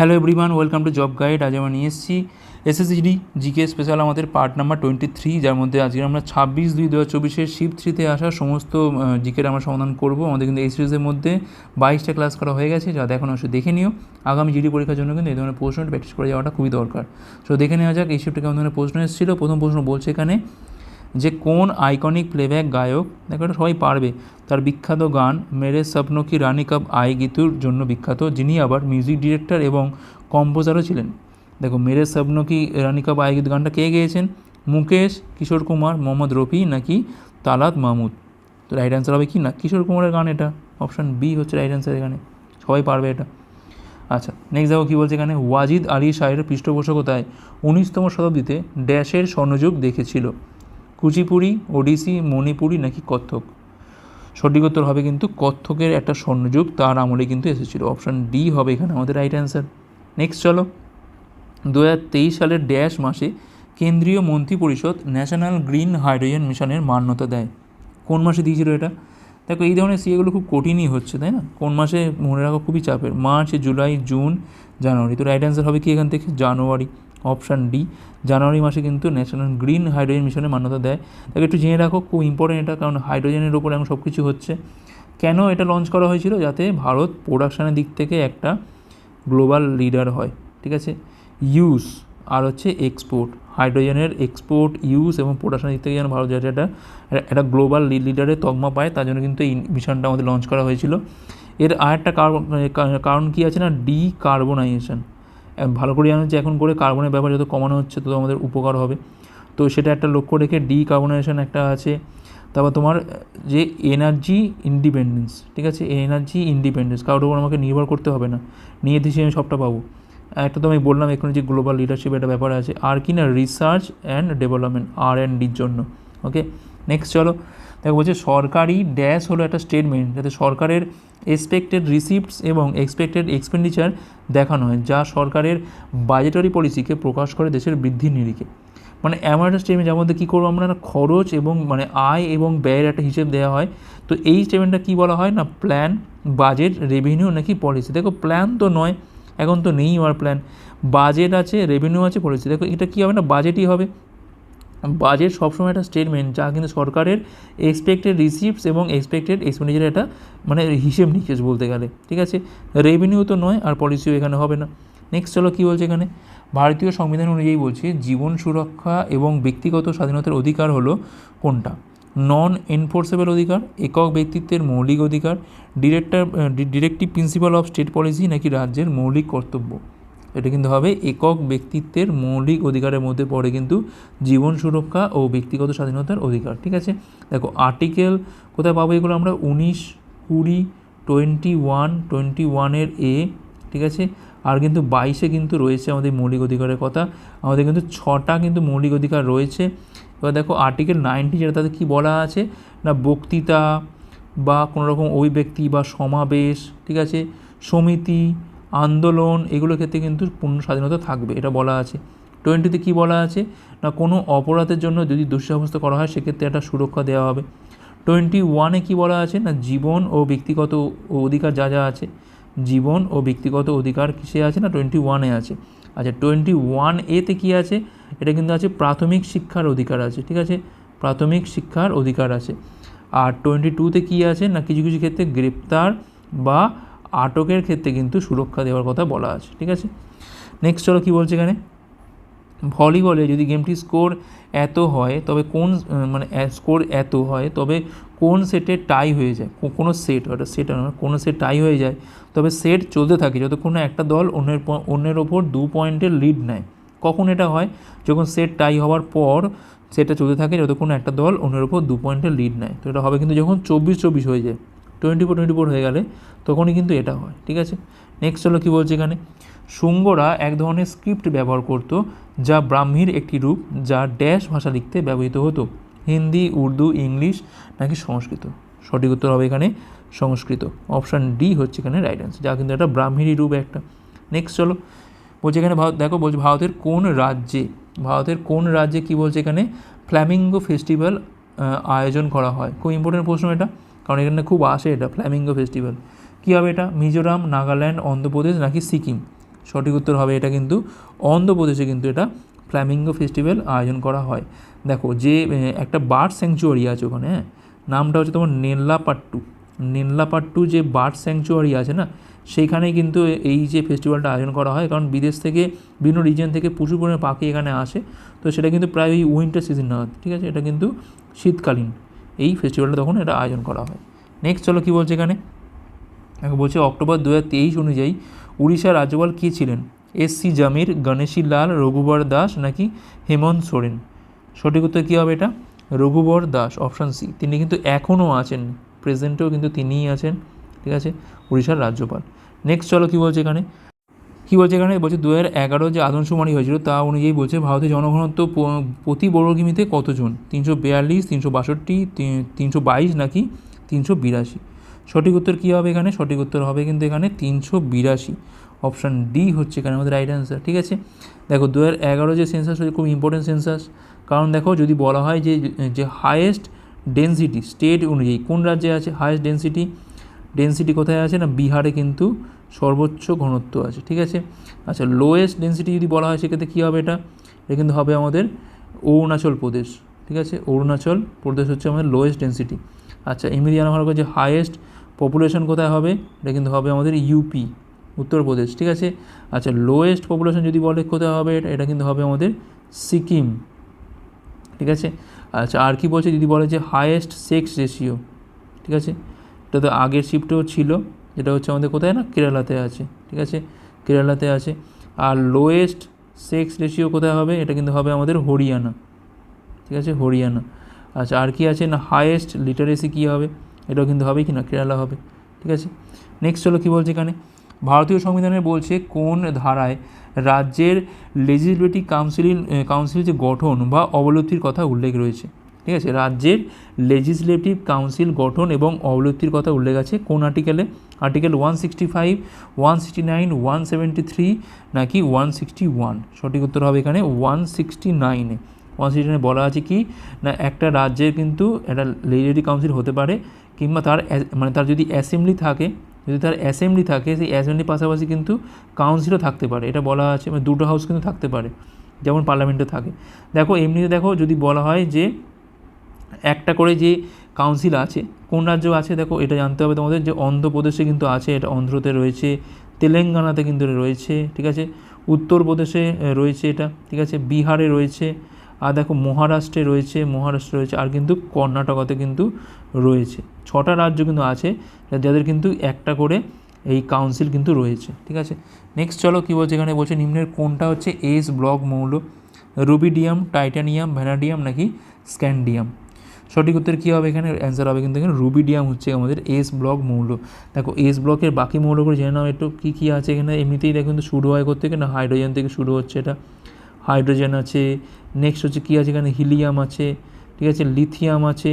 Hello everyone welcome to job guide আজ আমরা নিয়ে এসেছি এসএসসিডি জিকে স্পেশাল আমাদের পার্ট নাম্বার টোয়েন্টি থ্রি যার মধ্যে আজকে আমরা ছাব্বিশ দুই দু হাজার চব্বিশের শিফট থ্রিতে আসা সমস্ত জিকের আমরা সমাধান করব। আমাদের কিন্তু এই সিরিজের মধ্যে বাইশটা ক্লাস করা হয়ে গেছে যাতে এখন অবশ্যই দেখে নিও। আগামী জিডি পরীক্ষার জন্য কিন্তু এই ধরনের প্রশ্নটা প্র্যাকটিস করে যাওয়াটা খুবই দরকার। সো দেখে নেওয়া যাক, এই শিফটে কেমন ধরনের প্রশ্ন এসেছিল। প্রথম প্রশ্ন বলছে এখানে যে কোন আইকনিক প্লেব্যাক গায়ক, দেখো এটা সবাই পারবে, তার বিখ্যাত গান, মেরে স্বপ্ন কি রানী কাপ আই গীতুর জন্য বিখ্যাত, যিনি আবার মিউজিক ডিরেক্টর এবং কম্পোজারও ছিলেন। দেখো, মেরে স্বপ্ন কি রানী কাপ আই গীত গানটা কে গেয়েছেন? মুকেশ, কিশোর কুমার, মোহাম্মদ রফি নাকি তালাত মাহমুদ? তো রাইট অ্যান্সার হবে কি না? কিশোর কুমারের গান এটা। অপশান বি হচ্ছে রাইট অ্যান্সার এখানে। সবাই পারবে এটা। আচ্ছা নেক্সট দেখো কী বলছে এখানে? ওয়াজিদ আলী শাহের পৃষ্ঠপোষকতায় উনিশতম শতাব্দীতে ড্যাশের স্বর্ণযুগ দেখেছিল। কুচিপুড়ি ওডিসি মণিপুরি নাকি কত্থক? সঠিক উত্তর হবে কিন্তু কত্থকের একটা স্বর্ণযুগ, তার আমলে কিন্তু এসেছিল। অপশান ডি হবে এখানে আমাদের রাইট অ্যান্সার নেক্সট চলো। দু হাজার তেইশ সালের ড্যাশ মাসে কেন্দ্রীয় মন্ত্রী পরিষদ ন্যাশনাল গ্রিন হাইড্রোজেন মিশনের মান্যতা দেয়। কোন মাসে দিয়েছিল এটা? দেখো, এই ধরনের সিএগুলো খুব কঠিনই হচ্ছে, তাই না? কোন মাসে? মনে রাখা, খুবই চাপের। March, July, June, January. তো রাইট অ্যান্সার হবে কি এখান থেকে? জানুয়ারি। অপশান ডি, জানুয়ারি মাসে কিন্তু ন্যাশনাল গ্রিন হাইড্রোজেন মিশনের মান্যতা দেয়। তাকে একটু জেনে রাখো, খুব ইম্পর্টেন্ট এটা, কারণ হাইড্রোজেনের ওপর এখন সব কিছু হচ্ছে। কেন এটা লঞ্চ করা হয়েছিল? যাতে ভারত প্রোডাকশানের দিক থেকে একটা গ্লোবাল লিডার হয়, ঠিক আছে? ইউজ আর হচ্ছে এক্সপোর্ট হাইড্রোজেনের এক্সপোর্ট ইউজ এবং প্রোডাকশনের দিক থেকে যেন ভারত যাতে একটা একটা গ্লোবাল লিডারের তকমা পায়, তার জন্য কিন্তু এই মিশনটা আমাদের লঞ্চ করা হয়েছিল। এর আরেকটা কারণ কারণ কী আছে না? ডি কার্বনাইজেশন ভালো করে জানো যে এখন করে কার্বনের ব্যাপার যত কমানো হচ্ছে তত আমাদের উপকার হবে। তো সেটা একটা লক্ষ্য রেখে ডি কার্বনাইজেশন একটা আছে। তারপর তোমার যে এনার্জি ইন্ডিপেন্ডেন্স ঠিক আছে? এনার্জি ইন্ডিপেন্ডেন্স কারোর উপর আমাকে নির্ভর করতে হবে না। নিয়ে দিয়েছি আমি সবটা পাবো। একটা তো আমি বললাম এখানে যে গ্লোবাল লিডারশিপ একটা ব্যাপার আছে। আর কি না research and development R and ডির জন্য ওকে নেক্সট চলো। দেখো বলছে সরকারি ড্যাশ হলো একটা স্টেটমেন্ট যাতে সরকারের এক্সপেক্টেড রিসিপ্টস এবং এক্সপেক্টেড এক্সপেন্ডিচার দেখানো হয়, যা সরকারের বাজেটারি পলিসিকে প্রকাশ করে দেশের বৃদ্ধির নিরিখে। মানে এমন একটা স্টেটমেন্ট যার মধ্যে কী করব আমরা না, খরচ এবং মানে আয় এবং ব্যয়ের একটা হিসেব দেওয়া হয়। তো এই স্টেটমেন্টটা কী বলা হয় না প্ল্যান বাজেট রেভিনিউ নাকি পলিসি দেখো প্ল্যান তো নয়, এখন তো নেই আমার প্ল্যান বাজেট আছে রেভিনিউ আছে পলিসি দেখো এটা কী হবে না বাজেটই হবে। বাজেট সবসময় একটা স্টেটমেন্ট যা কিন্তু সরকারের এক্সপেক্টেড রিসিপ্টস এবং এক্সপেক্টেড এক্সপেন্ডিচার একটা মানে হিসেব নিকেশ বলতে গেলে, ঠিক আছে? রেভিনিউ তো নয় আর পলিসিও এখানে হবে না। নেক্সট চলো কী বলছে এখানে? ভারতীয় সংবিধান অনুযায়ী বলছে জীবন সুরক্ষা এবং ব্যক্তিগত স্বাধীনতার অধিকার হলো কোনটা? নন এনফোর্সেবল অধিকার, একক ব্যক্তিত্বের মৌলিক অধিকার director directive principle of state policy নাকি রাজ্যের মৌলিক কর্তব্য? এটা কিন্তু হবে একক ব্যক্তিত্বের মৌলিক অধিকারের মধ্যে পড়ে কিন্তু জীবন সুরক্ষা ও ব্যক্তিগত স্বাধীনতার অধিকার, ঠিক আছে? দেখো আর্টিকেল কোথায় পাবো এগুলো আমরা? উনিশ কুড়ি টোয়েন্টি ওয়ান টোয়েন্টি ওয়ানের এ, ঠিক আছে? আর কিন্তু বাইশে কিন্তু রয়েছে আমাদের মৌলিক অধিকারের কথা। আমাদের কিন্তু ছটা কিন্তু মৌলিক অধিকার রয়েছে। এবার দেখো আর্টিকেল নাইনটি যেটা তাদের কী বলা আছে? না, বক্তৃতা বা কোনো রকম অভিব্যক্তি বা সমাবেশ, ঠিক আছে? সমিতি আন্দোলন, এগুলোর ক্ষেত্রে কিন্তু পূর্ণ স্বাধীনতা থাকবে, এটা বলা আছে। টোয়েন্টিতে কী বলা আছে? না, কোনো অপরাধের জন্য যদি সাব্যস্ত করা হয়, সেক্ষেত্রে একটা সুরক্ষা দেওয়া হবে। টোয়েন্টি ওয়ানে কী বলা আছে? না, জীবন ও ব্যক্তিগত অধিকার যা যা আছে, জীবন ও ব্যক্তিগত অধিকার কিসে আছে? না টোয়েন্টি ওয়ানে আছে। আচ্ছা টোয়েন্টি ওয়ান এতে কী আছে? এটা কিন্তু আছে প্রাথমিক শিক্ষার অধিকার আছে, ঠিক আছে? প্রাথমিক শিক্ষার অধিকার আছে। আর টোয়েন্টি টুতে কী আছে? না, কিছু কিছু ক্ষেত্রে গ্রেপ্তার বা আটকের ক্ষেত্রে কিন্তু সুরক্ষা দেওয়ার কথা বলা আছে, ঠিক আছে? নেক্সট চলো কী বলছে এখানে? ভলিবলে যদি গেমটি স্কোর এত হয়, তবে কোন মানে স্কোর এত হয়, তবে কোন সেটে টাই হয়ে যায়? কোনো সেট ওটা সেট নয় কোনো সেট টাই হয়ে যায়, তবে সেট চলতে থাকে, যতক্ষণ না একটা দল অন্যের অন্যের ওপর দু পয়েন্টের লিড নেয়। কখন এটা হয়? যখন সেট টাই হওয়ার পর সেটা চলতে থাকে, যতক্ষণ একটা দল অন্যের ওপর দু পয়েন্টের লিড নেয়। তো এটা হবে কিন্তু যখন চব্বিশ চব্বিশ হয়ে যায়। টোয়েন্টি ফোর টোয়েন্টি ফোর হয়ে গেলে তখনই কিন্তু এটা হয়, ঠিক আছে? নেক্সট হলো কী বলছে এখানে? শুঙ্গরা এক ধরনের স্ক্রিপ্ট ব্যবহার করতো যা ব্রাহ্মীর একটি রূপ যা ড্যাশ ভাষা লিখতে ব্যবহৃত হতো। হিন্দি, উর্দু, ইংলিশ নাকি সংস্কৃত? সঠিক উত্তর হবে এখানে সংস্কৃত। অপশান ডি হচ্ছে এখানে রাইট অ্যান্সার যা কিন্তু একটা ব্রাহ্মীরই রূপ একটা। নেক্সট চলো বলছে এখানে ভারত, দেখো, বলছে ভারতের কোন রাজ্যে, ভারতের কোন রাজ্যে কী বলছে এখানে? ফ্ল্যামিঙ্গো ফেস্টিভ্যাল আয়োজন করা হয়। খুব ইম্পর্টেন্ট প্রশ্ন এটা। কারণ এখানে খুব আসে এটা ফ্ল্যামিঙ্গো ফেস্টিভ্যাল কী হবে এটা? মিজোরাম, নাগাল্যান্ড, অন্ধ্রপ্রদেশ নাকি সিকিম? সঠিক উত্তর হবে এটা কিন্তু অন্ধ্রপ্রদেশে কিন্তু এটা ফ্ল্যামিঙ্গো ফেস্টিভ্যাল আয়োজন করা হয়। দেখো, যে একটা বার্ড স্যাংচুয়ারি আছে ওখানে হ্যাঁ? নামটা হচ্ছে তোমার নেল্লাপাট্টু। নেল্লাপাট্টু যে বার্ড স্যাংচুয়ারি আছে না সেইখানে কিন্তু এই যে ফেস্টিভ্যালটা আয়োজন করা হয়। কারণ বিদেশ থেকে, বিভিন্ন রিজন থেকে প্রচুর পরিমাণে পাখি এখানে আসে। তো সেটা কিন্তু প্রায় ওই উইন্টার সিজন না, ঠিক আছে? এটা কিন্তু শীতকালীন। এই ফেস্টিভ্যালটা তখন এটা আয়োজন করা হয়। নেক্সট চলো কী বলছে এখানে? বলছে অক্টোবর দু তেইশ অনুযায়ী উড়িষ্যার রাজ্যপাল কী ছিলেন? এস সি জামির, গণেশী লাল, রঘুবর দাস নাকি হেমন্ত সোরেন? সঠিক উত্তর কী হবে এটা? রঘুবর দাস অপশান সি তিনি কিন্তু এখনও আছেন প্রেজেন্টেও কিন্তু তিনিই আছেন, ঠিক আছে? উড়িষ্যার রাজ্যপাল। নেক্সট চলো কী বলছে এখানে? কী বলছে এখানে? বলছে দু হাজার এগারো যে আদমশুমারি হয়েছিল, তা অনুযায়ী বলছে ভারতের জনঘনত্ব প্রতি বর্গ কিমিতে কতজন? তিনশো বিয়াল্লিশ, তিনশো বাষট্টি তিনশো বাইশ নাকি তিনশো বিরাশি। সঠিক উত্তর কী হবে এখানে? সঠিক উত্তর হবে কিন্তু এখানে তিনশো বিরাশি। অপশান ডি হচ্ছে এখানে আমাদের রাইট অ্যান্সার ঠিক আছে? দেখো দু হাজার এগারো যে সেন্সাস হচ্ছে খুব ইম্পর্টেন্ট সেন্সাস কারণ দেখো, যদি বলা হয় যে যে হায়েস্ট ডেন্সিটি স্টেট অনুযায়ী, কোন রাজ্যে আছে হায়েস্ট ডেন্সিটি ডেন্সিটি কোথায় আছে না? বিহারে কিন্তু সর্বোচ্চ ঘনত্ব আছে, ঠিক আছে? আচ্ছা লোয়েস্ট ডেন্সিটি যদি বলা হয়, সেক্ষেত্রে কী হবে এটা? এটা কিন্তু হবে আমাদের অরুণাচল প্রদেশ, ঠিক আছে? অরুণাচল প্রদেশ হচ্ছে আমাদের লোয়েস্ট ডেন্সিটি আচ্ছা এমনি জানা করে যে হায়েস্ট পপুলেশন কোথায় হবে? এটা কিন্তু হবে আমাদের ইউপি উত্তরপ্রদেশ ঠিক আছে? আচ্ছা লোয়েস্ট পপুলেশন যদি বলে কোথায় হবে এটা? এটা কিন্তু হবে আমাদের সিকিম, ঠিক আছে? আচ্ছা আর কি বলছে? যদি বলে যে হায়েস্ট সেক্স রেশিও ঠিক আছে? এটা তো আগের শিফটেও ছিল। যেটা হচ্ছে আমাদের কোথায় না? কেরালাতে আছে, ঠিক আছে? কেরালাতে আছে। আর লোয়েস্ট সেক্স রেশিও কোথায় হবে? এটা কিন্তু হবে আমাদের হরিয়ানা, ঠিক আছে? হরিয়ানা। আচ্ছা আর কি আছে না? হায়েস্ট লিটারেসি কী হবে? এটাও কিন্তু হবে কি না? কেরালা হবে, ঠিক আছে? নেক্সট হলো কী বলছে এখানে? ভারতীয় সংবিধানে বলছে কোন ধারায় রাজ্যের লেজিসলেটিভ কাউন্সিল কাউন্সিল যে গঠন বা অবলব্ধির কথা উল্লেখ রয়েছে, ঠিক আছে? রাজ্যের লেজিসলেটিভ কাউন্সিল গঠন এবং অবলব্ধির কথা উল্লেখ আছে কোন আর্টিকেলে article one sixty five one sixty nine one seventy three নাকি ওয়ান সিক্সটি ওয়ান সঠিক উত্তর হবে এখানে ওয়ান সিক্সটি নাইনে ওয়ান সিক্সটি নাইনে বলা আছে কি? না, একটা রাজ্যের কিন্তু একটা লেজিসলেটিভ কাউন্সিল হতে পারে, কিংবা তার মানে তার যদি অ্যাসেম্বলি থাকে, যদি তার অ্যাসেম্বলি থাকে, সেই অ্যাসেম্বলির পাশাপাশি কিন্তু কাউন্সিলও থাকতে পারে। এটা বলা আছে মানে দুটো হাউস কিন্তু থাকতে পারে, যেমন পার্লামেন্টে থাকে। দেখো, এমনিতে দেখো যদি বলা হয় যে, একটা করে যে কাউন্সিল আছে, কোন রাজ্য আছে দেখো এটা জানতে হবে তোমাদের যে অন্ধ্রপ্রদেশে কিন্তু আছে, এটা অন্ধ্রতে রয়েছে, তেলেঙ্গানাতে কিন্তু রয়েছে, ঠিক আছে? উত্তরপ্রদেশে রয়েছে এটা, ঠিক আছে? বিহারে রয়েছে, আর দেখো মহারাষ্ট্রে রয়েছে মহারাষ্ট্রে রয়েছে, আর কিন্তু কর্ণাটকাতে কিন্তু রয়েছে। ছটা রাজ্য কিন্তু আছে যাদের কিন্তু একটা করে এই কাউন্সিল কিন্তু রয়েছে, ঠিক আছে? নেক্সট চলো কী বলছে এখানে? বলছে নিম্নের কোনটা হচ্ছে এস ব্লক মৌল? রুবিডিয়াম, টাইটানিয়াম ভ্যানাডিয়াম নাকি স্ক্যান্ডিয়াম? সঠিক উত্তর কী হবে এখানে? অ্যান্সার হবে কিন্তু এখানে রুবিডিয়াম হচ্ছে আমাদের এস ব্লক মৌল। দেখো এস ব্লকের বাকি মৌলগুলো জেনে নাও, একটু কী কী আছে এখানে? এমনিতেই দেখো কিন্তু শুরু হয় করতে না হাইড্রোজেন থেকে শুরু হচ্ছে এটা। হাইড্রোজেন আছে নেক্সট হচ্ছে কী আছে এখানে? হিলিয়াম আছে, ঠিক আছে? লিথিয়াম আছে,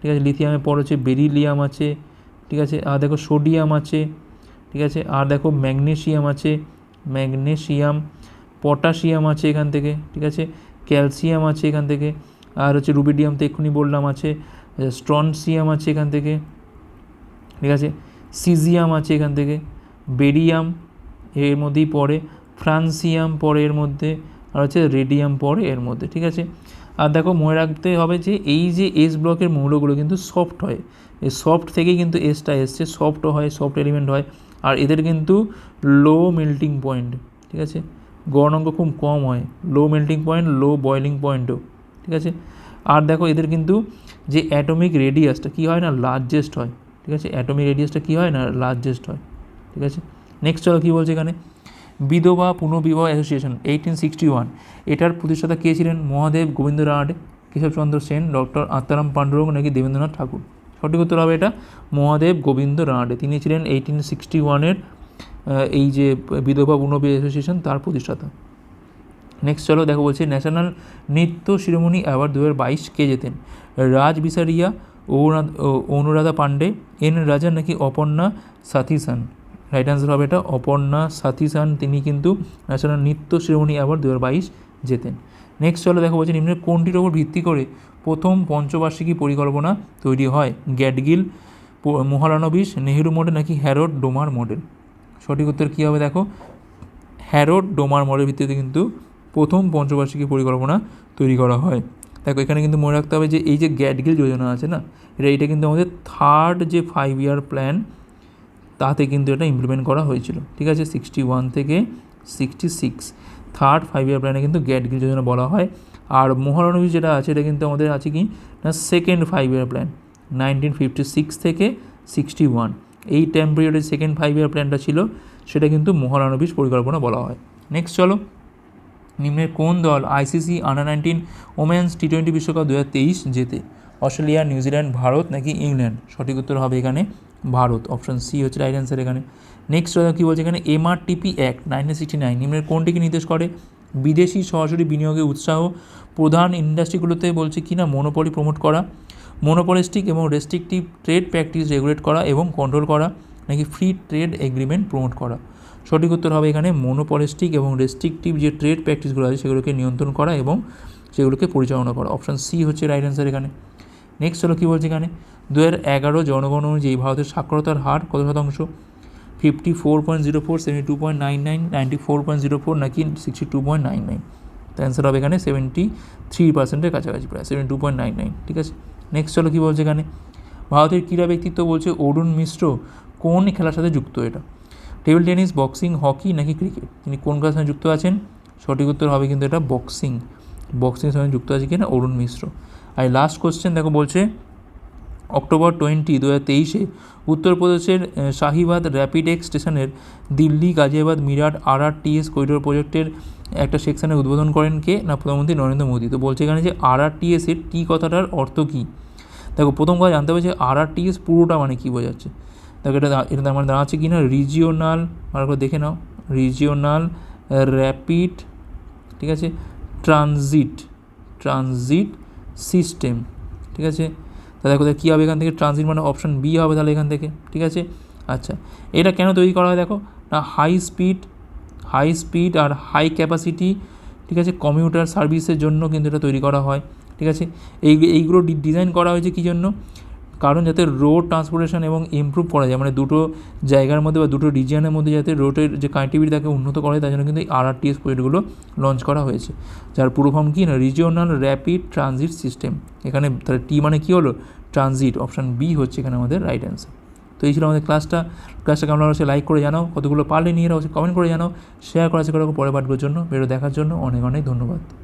ঠিক আছে? লিথিয়ামের পর হচ্ছে বেরিলিয়াম আছে, ঠিক আছে? আর দেখো সোডিয়াম আছে, ঠিক আছে? আর দেখো ম্যাগনেশিয়াম আছে ম্যাগনেশিয়াম পটাশিয়াম আছে এখান থেকে, ঠিক আছে? ক্যালসিয়াম আছে এখান থেকে। আর হচ্ছে রুবিডিয়াম তো এক্ষুনি বললাম আছে স্ট্রনসিয়াম আছে এখান থেকে, ঠিক আছে? সিজিয়াম আছে এখান থেকে, বেরিয়াম এর মধ্যেই পড়ে, ফ্রান্সিয়াম পড়ে এর মধ্যে, আর হচ্ছে রেডিয়াম পড়ে এর মধ্যে, ঠিক আছে? আর দেখো মনে রাখতে হবে যে এই যে এস ব্লকের মৌলগুলো কিন্তু সফট হয়। এই সফট থেকেই কিন্তু এসটা এসছে সফটও হয় সফট এলিমেন্ট হয়। আর এদের কিন্তু লো মেল্টিং পয়েন্ট ঠিক আছে? গড় খুব কম হয়। Low melting point low boiling পয়েন্টও ঠিক আছে? আর দেখো এদের কিন্তু যে অ্যাটমিক রেডিয়াসটা কী হয় না? লার্জেস্ট হয়। ঠিক আছে? অ্যাটমিক রেডিয়াসটা কী হয় না? লার্জেস্ট হয়। ঠিক আছে? নেক্সট চলো কী বলছে এখানে? বিধবা পুনর্বিবাহ অ্যাসোসিয়েশন এইটিন সিক্সটি ওয়ান এটার প্রতিষ্ঠাতা কে ছিলেন? মহাদেব গোবিন্দ রানাডে কেশবচন্দ্র সেন ডক্টর আত্মারাম পাণ্ডুরঙ্গ নাকি দেবেন্দ্রনাথ ঠাকুর? সঠিক উত্তর হবে এটা মহাদেব গোবিন্দ রানাডে তিনি ছিলেন এইটিন সিক্সটি ওয়ানের এই যে বিধবা পুনর্বিবাহ অ্যাসোসিয়েশন তার প্রতিষ্ঠাতা। নেক্সট চলো দেখো বলছে ন্যাশনাল নৃত্য শিরোমণি অ্যাওয়ার্ড দু হাজার বাইশ কে জেতেন? রাজ বিসারিয়া অনুরাধা পাণ্ডে, এন রাজা নাকি অপর্ণা সাথিসান? রাইট অ্যান্সার হবে এটা অপর্ণা সাথিসান, তিনি কিন্তু ন্যাশনাল নৃত্য শিরোমণি অ্যাওয়ার্ড দু হাজার বাইশ জেতেন। নেক্সট চলো দেখো বলছে, নিম্নের কোনটির ওপর ভিত্তি করে প্রথম পঞ্চবার্ষিকী পরিকল্পনা তৈরি হয়? গ্যাডগিল মহালানবিশ নেহেরু মডেল নাকি হ্যারোড ডোমার মডেল সঠিক উত্তর কী হবে দেখো? হ্যারোড ডোমার মডেল ভিত্তিতে কিন্তু প্রথম পঞ্চবার্ষিকী পরিকল্পনা তৈরি করা হয়। দেখো, এখানে কিন্তু মনে রাখতে হবে যে এই যে গ্যাডগিল যোজনা আছে না, এটা এটা কিন্তু আমাদের থার্ড যে ফাইভ ইয়ার প্ল্যান তাতে কিন্তু এটা ইমপ্লিমেন্ট করা হয়েছিল। ঠিক আছে? সিক্সটি ওয়ান থেকে sixty six third five year প্ল্যানে কিন্তু গ্যাডগিল যোজনা বলা হয়। আর মহারানবী যেটা আছে, এটা কিন্তু আমাদের আছে কি না second five year plan nineteen fifty six থেকে সিক্সটি ওয়ান এই টাইম সেকেন্ড ফাইভ ইয়ার প্ল্যানটা ছিল, সেটা কিন্তু মহারানবীজ পরিকল্পনা বলা হয়। নেক্সট চলো। নিম্নের কোন দল ICC under nineteen women's T twenty বিশ্বকাপ দু হাজার তেইশ জেতে? অস্ট্রেলিয়া নিউজিল্যান্ড ভারত নাকি ইংল্যান্ড? সঠিক উত্তর হবে এখানে ভারত। অপশন সি হচ্ছে রাইট অ্যান্সার এখানে। নেক্সট কী বলছে এখানে? MRTP act nineteen sixty nine নিম্নের কোনটিকে নির্দেশ করে? বিদেশি সরাসরি বিনিয়োগে উৎসাহ প্রধান ইন্ডাস্ট্রিগুলোতে বলছে কি না? মনোপলি প্রমোট করা মনোপলিস্টিক এবং রেস্ট্রিকটিভ ট্রেড প্র্যাকটিস রেগুলেট করা এবং কন্ট্রোল করা, নাকি ফ্রি ট্রেড এগ্রিমেন্ট প্রমোট করা? সঠিক উত্তর হবে এখানে মনোপলিস্টিক এবং রেস্ট্রিকটিভ যে ট্রেড প্র্যাকটিসগুলো আছে সেগুলোকে নিয়ন্ত্রণ করা এবং সেগুলোকে পরিচালনা করা। অপশান সি হচ্ছে রাইট অ্যান্সার এখানে। নেক্সট হলো কী বলছে এখানে? দু হাজার এগারো জনগণ অনুযায়ী ভারতের সাক্ষরতার হার কত শতাংশ? Fifty four point zero four seventy two point nine nine ninety four point zero four নাকি sixty two point nine nine তো অ্যান্সার হবে এখানে সেভেন্টি থ্রি পার্সেন্টের কাছাকাছি প্রায় seventy two point nine nine ঠিক আছে? নেক্সট চলো কী বলছে এখানে? ভারতের ক্রীড়া ব্যক্তিত্ব বলছে অরুণ মিশ্র, কোন খেলার সাথে যুক্ত এটা? টেবিল টেনিস, বক্সিং, হকি, নাকি ক্রিকেট? তিনি কোন খেলার সঙ্গে যুক্ত আছেন? সঠিক উত্তর হবে কিন্তু এটা বক্সিং। বক্সিংয়ের সঙ্গে যুক্ত আছে কিনা? অরুণ মিশ্র। আর লাস্ট কোশ্চেন দেখো বলছে, অক্টোবর টোয়েন্টি দু হাজার তেইশে উত্তরপ্রদেশের শাহিবাদ র্যাপিড এক্স স্টেশনের দিল্লি, গাজিয়াবাদ, মিরাট আর আর টিএস করিডোর প্রজেক্টের একটা সেকশনের উদ্বোধন করেন কে? না, প্রধানমন্ত্রী নরেন্দ্র মোদী। তো বলছে এখানে যে আর আর টিএসের টি কথাটার অর্থ কী? দেখো, প্রথম কথা জানতে হবে যে আর আর টিএস পুরোটা মানে কী বোঝাচ্ছে? দেখো এটা এটা তার মানে দাঁড়াচ্ছে কি না? রিজিওনাল ভালো করে দেখে নাও। রিজিওনাল র্যাপিড ঠিক আছে? ট্রানজিট ট্রানজিট সিস্টেম ঠিক আছে? তা দেখো কী হবে এখান থেকে? ট্রানজিট মানে অপশান বি হবে তাহলে এখান থেকে, ঠিক আছে? আচ্ছা এটা কেন তৈরি করা হয় দেখো? না হাই স্পিড হাই স্পিড আর হাই ক্যাপাসিটি ঠিক আছে? কমিউটার সার্ভিসের জন্য কিন্তু এটা তৈরি করা হয়, ঠিক আছে? এই, এইগুলো ডিজাইন করা হয়েছে কী জন্য? কারণ যাতে রোড ট্রান্সপোর্টেশন এবং ইমপ্রুভ করা যায় মানে দুটো জায়গার মধ্যে বা দুটো রিজিয়নের মধ্যে যাতে রোডের যে কানেক্টিভিটি তাকে উন্নত করা হয় তার জন্য কিন্তু এই আর আর টিএস প্রজেক্টগুলো লঞ্চ করা হয়েছে। যার পুরো ফর্ম কী না? রিজিওনাল র্যাপিড ট্রানজিট সিস্টেম এখানে তাহলে টি মানে কী হলো? ট্রানজিট অপশান বি হচ্ছে এখানে আমাদের রাইট অ্যান্সার তো এই ছিল আমাদের ক্লাসটা ক্লাসটা কেমন লাগছে লাইক করে জানাও। কতগুলো পারলে নিয়ে অবশ্যই কমেন্ট করে জানাও। শেয়ার করা। করে পরে পাঠগুলোর জন্য। ভিডিও দেখার জন্য অনেক অনেক ধন্যবাদ।